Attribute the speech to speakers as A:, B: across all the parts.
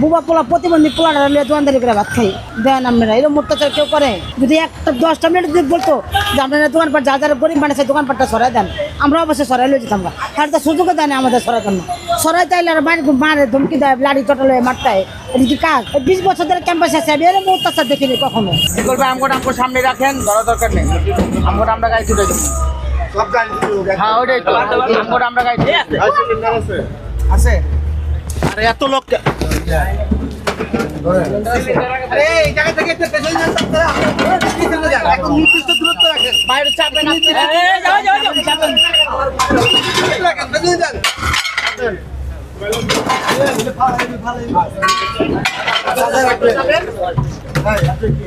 A: বুবা পোলা প্রতিবন্ধী পোলাটা নিয়ে দোকানদারি করে ভাত খাই। দেন আপনারা এরকম অত্যাচার কেউ করে? যদি একটা দশটা মিনিট যদি বলতো যে আপনারা দোকানপাট যা যারা গরিব মানুষ দোকানপাটটা সরাই দেন, আমরা অবশ্যই সরাই লয়ে যেতাম। আর তো সুযোগও দেয় না আমাদের সরাই জন্য। সরাই তাইলে আর বাড়ি মারে ধমকি দেয়, লাড়ি চটল মারতে হয়। এটা কি কাজ? বিশ বছর ধরে ক্যাম্পাসে আছে, আমি এরকম অত্যাচার দেখিনি কখনো।
B: কি করবে? আমগোটা আমগো সামনে রাখেন, ধরা দরকার নেই। আমগোটা আমরা গাইছি সব জানিস হ্যাঁ ওইটাই তো নম্বর আমরা গাইছি আছে আছে
C: আরে এত লোক
B: আরে এই জায়গা থেকে একটা পেছনে যান আপনারা আপনারা দেখতে চলে যান একদম নির্দিষ্ট দূরত্ব রাখেন
A: বাইরে চাপেন আপনারা এই যাও যাও যাও
B: চাপেন রাখেন পেছনে যান ভালো ভালো ভালো হ্যাঁ আপনি কি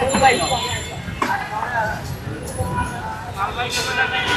B: Thank you.